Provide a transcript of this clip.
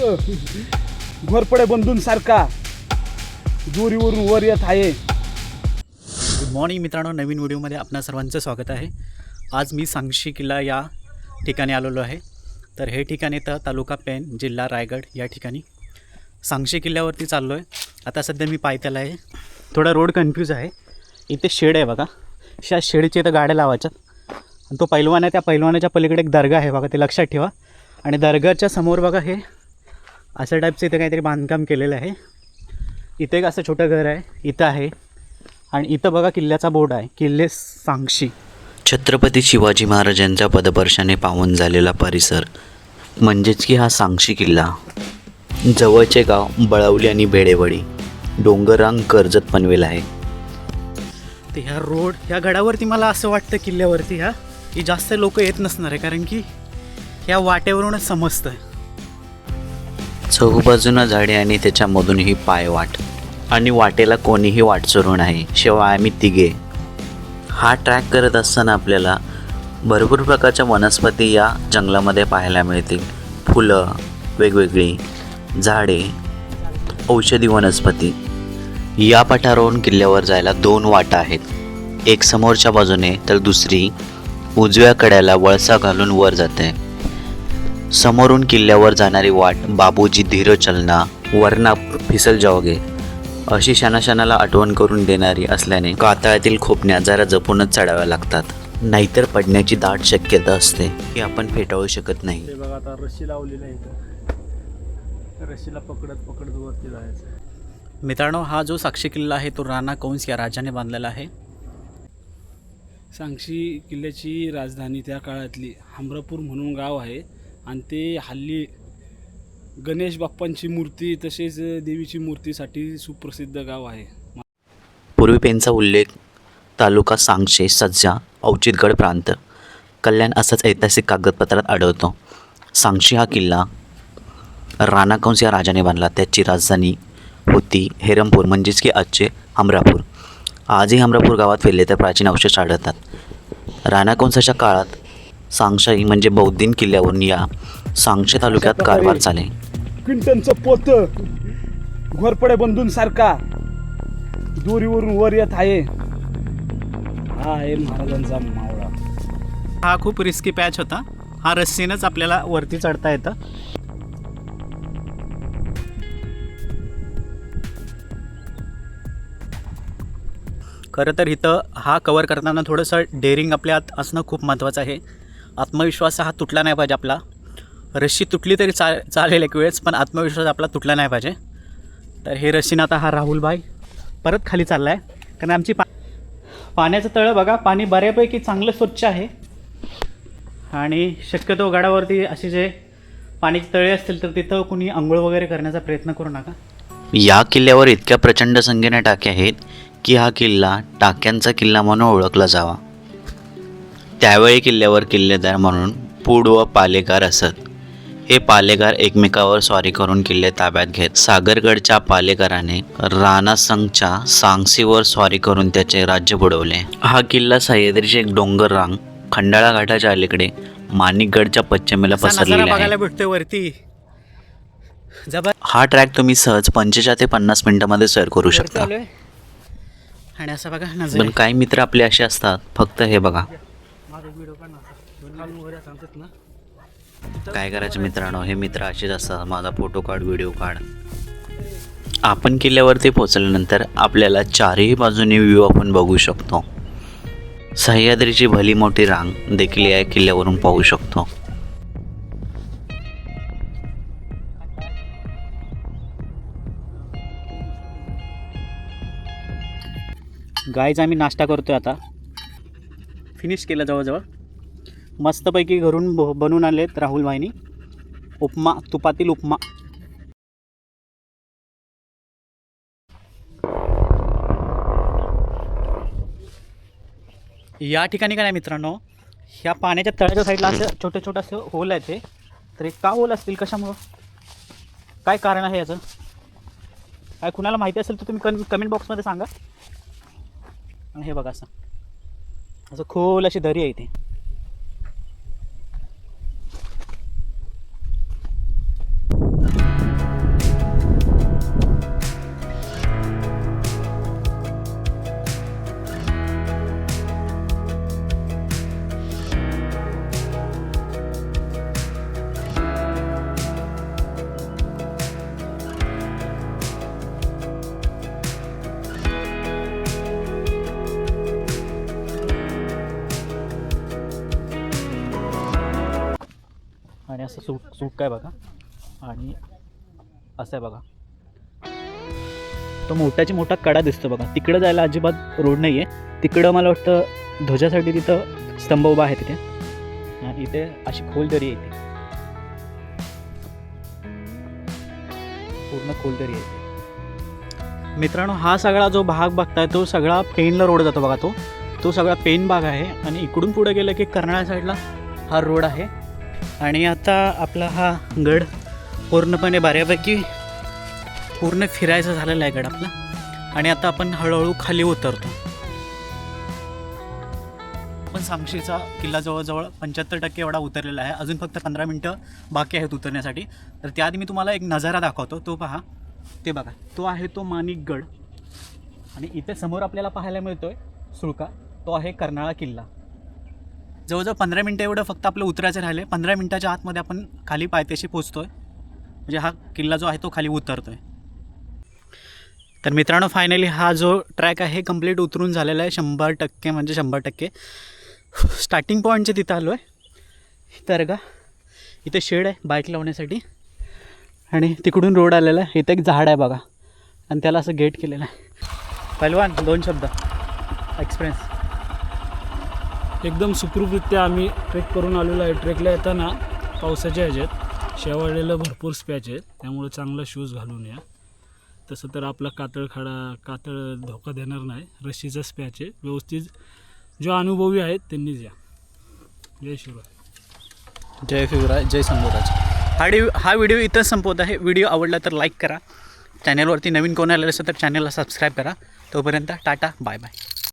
घोरपडे बंधूंसारखा दोरीवरून वर येत आहे. गुड मॉर्निंग मित्रांनो नवीन व्हिडिओमध्ये आपणा सर्वांचं स्वागत आहे. आज मी सांगशी किल्ला या ठिकाणी आलेलो आहे. तर हे ठिकाण येतं तालुका पेन जिल्हा रायगड या ठिकाणी. सांगशी किल्ल्यावरती चाललो आहे आता सध्या मी पायथ्याला आहे. थोडा रोड कन्फ्यूज आहे. इथे शेड आहे बघा. त्या शेडच्या इथं गाड्या लावायच्यात. आणि तो पैलवान आहे. त्या पैलवानाच्या पलीकडे एक दर्गा आहे बघा ते लक्षात ठेवा. आणि दर्गाच्या समोर बघा हे अशा टाईपचं इथं काहीतरी बांधकाम केलेलं आहे. इथे एक असं छोटं घर आहे. इथं आहे. आणि इथं बघा किल्ल्याचा बोर्ड आहे. किल्ले सांगशी. छत्रपती शिवाजी महाराजांच्या पदपर्शाने पावन झालेला परिसर. म्हणजेच की हा सांगशी किल्ला. जवळचे गाव बळवली आणि भेडेवडी. डोंगरांग कर्जत पनवेल आहे. तर ह्या रोड ह्या गडावरती मला असं वाटतं किल्ल्यावरती ह्या की जास्त लोक येत नसणार आहे. कारण की ह्या वाटेवरूनच समजतं चहूबाजूनं झाडे आणि त्याच्यामधूनही पाय वाट. आणि वाटेला कोणीही वाट नाही. शिवाय आम्ही तिघे. हा ट्रॅक करत असताना आपल्याला भरपूर प्रकारच्या वनस्पती या जंगलामध्ये पाहायला मिळतील. फुलं वेगवेगळी झाडे औषधी वनस्पती. या पठारावरून किल्ल्यावर जायला दोन वाटा आहेत. एक समोरच्या बाजूने तर दुसरी उजव्या कड्याला वळसा घालून वर जाते. समोरून किल्ल्यावर जाणारी वाट बाबूजी धीरचलना वरणा फिसल जावगे अशी क्षणाक्षणाला आठवण करून देणारी असल्याने कातळातील खोपण्या जरा जपूनच चढाव्या लागतात. नाहीतर पडण्याची दाट शक्यता असते की आपण फेटाळू शकत नाही. ते बघा आता रस्सी लावलेली आहे इथं. रस्सीला पकडत पकडत वरती जायचं. मित्रांनो हा जो साक्षी किल्ला आहे तो राणा कंस या राजाने बांधलेला आहे. सांगशी किल्ल्याची राजधानी त्या काळातली हमरापूर म्हणून गाव आहे. आणि ते हल्ली गणेश बाप्पांची मूर्ती तसेच देवीची मूर्तीसाठी सुप्रसिद्ध गाव आहे. पूर्वी पेनचा उल्लेख तालुका सांगशे सज्जा औचितगड प्रांत. कल्याण असाच ऐतिहासिक कागदपत्रात आढळतो. सांगशी हा किल्ला राणाकंस या राजाने बांधला. त्याची राजधानी होती हेरमपूर म्हणजेच की आजचे अमरापूर आजही अमरापूर गावात फिरले तर प्राचीन अवशेष आढळतात. राणाकंसाच्या काळात सांगशाई म्हणजे बौद्धिन किल्ल्यावरून या सांगशे तालुक्यात कारभार चाले क्विंटनचं पोत घोरपडे बंधूंसारखा. दोरीवरून वर येत आहे. हा आहे महाराजांचा मावळा. हा खूप रिस्की पॅच होता. हा रस्सीनंच आपल्याला वरती चढता येतं. खरं तर इथं हा कवर करताना थोडंसं डेअरिंग आपल्यात असणं खूप महत्त्वाचं आहे. आत्मविश्वास हा तुटला नाही पाहिजे आपला. रस्सी तुटली तरी चा चालेल एक वेळेस पण आत्मविश्वास आपला तुटला नाही पाहिजे. तर हे रस्सीनं आता हा राहुलभाई परत खाली चालला आहे कारण आमची पा पाण्याचं तळं बघा पाणी बऱ्यापैकी चांगलं स्वच्छ आहे. आणि शक्यतो गडावरती असे जे पाण्याचे तळे असतील तर तिथं कुणी आंघोळ वगैरे करण्याचा प्रयत्न करू नका. या किल्ल्यावर इतक्या प्रचंड संख्येने टाके आहेत की हा किल्ला टाक्यांचा किल्ला म्हणून ओळखला जावा. त्यावेळी किल्ल्यावर किल्लेदार म्हणून पूड व पालेगार असत. हे पालेगार एकमेकावर स्वारी करून किल्ले ताब्यात घेत सागरगडच्या पालेगाराने राणा संघच्या सांगसीवर स्वारी करून त्याचे राज्य बुडवले. हा किल्ला सह्याद्रीचे एक डोंगर रांग खंडाळा घाटाच्या अलीकडे माणिकगडच्या पश्चिमेला पसरलेला आहे. भेटतोय वरती. जबर हा ट्रॅक तुम्ही सहज पंचेचाळ ते पन्नास मिनिटांमध्ये सर करू शकता. आणि असं बघा नजर पण काही मित्र आपले असे असतात फक्त हे बघा. काय करायचं मित्रांनो? हे मित्र असेच असतात. माझा फोटो काढ व्हिडिओ काढ. आपण किल्ल्यावरती पोहोचल्यानंतर आपल्याला चारही बाजूने व्ह्यू आपण बघू शकतो. सह्याद्रीची भली मोठी रांग देखील या किल्ल्यावरून पाहू शकतो. गायचा आम्ही नाश्ता करतोय आता. फिनिश केलं जवळजवळ. मस्तपैकी घरून ब बनवून आलेत राहुल भाईनी उपमा तुपातील उपमा. या ठिकाणी काय मित्रांनो ह्या पाण्याच्या तळ्याच्या साईडला असं छोटे छोटे असं होल आहे ते तर हे का होल असतील? कशामुळं? काय कारण आहे याचं? काय कुणाला माहिती असेल तर तुम्ही कन कमेंट बॉक्समध्ये सांगा. आणि हे बघा असं. असं खोल अशी दरी आहे इथे. असं सूट सूट काय बघा? आणि असं आहे बघा. तो मोठ्याची मोठा कडा दिसतो बघा. तिकडं जायला अजिबात रोड नाही आहे तिकडं मला वाटतं ध्वजासाठी तिथं स्तंभ उभा आहे तिथे. आणि इथे अशी खोल दरी आहे पूर्ण खोल दरी आहे मित्रांनो हा सगळा जो भाग बघताय तो सगळा पेनला रोड जातो बघा तो. तो सगळा पेन भाग आहे. आणि इकडून पुढे गेलं की कर्नाळा साईडला हा रोड आहे. आणि आता आपला हा गड पूर्णपणे बऱ्यापैकी पूर्ण फिरायचा झालेला आहे गड आपला. आणि आता आपण हळूहळू खाली उतरतो. आपण सामशीचा किल्ला जवळजवळ पंच्याहत्तर टक्के एवढा उतरलेला आहे. अजून फक्त पंधरा मिनटं बाकी आहेत उतरण्यासाठी. तर त्याआधी मी तुम्हाला एक नजारा दाखवतो. तो पहा. ते बघा. तो आहे तो माणिकगड आणि इथे समोर आपल्याला पाहायला मिळतो आहे सुळका. तो आहे कर्नाळा किल्ला. जवळजवळ पंधरा मिनटं एवढं फक्त आपलं उतरायचं राहिले पंधरा मिनटाच्या आतमध्ये आपण खाली पायथ्याशी पोचतोय. म्हणजे हा किल्ला जो आहे तो खाली उतरतोय. तर मित्रांनो फायनली हा जो ट्रॅक आहे कंप्लीट उतरून झालेला आहे शंभर टक्के म्हणजे शंभर टक्के. स्टार्टिंग पॉईंटचे तिथं आलो आहे तर का इथे शेड आहे बाईक लावण्यासाठी. आणि तिकडून रोड आलेला आहे. इथं एक झाड आहे बघा. आणि त्याला असं गेट केलेलं आहे. पहिलवान दोन शब्द. एक्सपिरियन्स एकदम सुखरूपरित्या आम्ही ट्रेक करून आलेलो आहे. ट्रेकला येताना पावसाच्या ह्याच्यात शेवाळलेलं भरपूर स्पॅच आहेत. त्यामुळे चांगला शूज घालून या. तसं तर आपला कातळ खाडा कातळ धोका देणार नाही. रशीचा स्पॅच आहे. व्यवस्थित जो अनुभवी आहेत त्यांनीच या. जय शिवराय. जय शिवराज जय संभूराज हा डि हा व्हिडिओ इथंच संपवत आहे. व्हिडिओ आवडला तर लाईक करा. चॅनलवरती नवीन कोण आलेलं असेल तर चॅनलला सबस्क्राईब करा. तोपर्यंत टाटा बाय बाय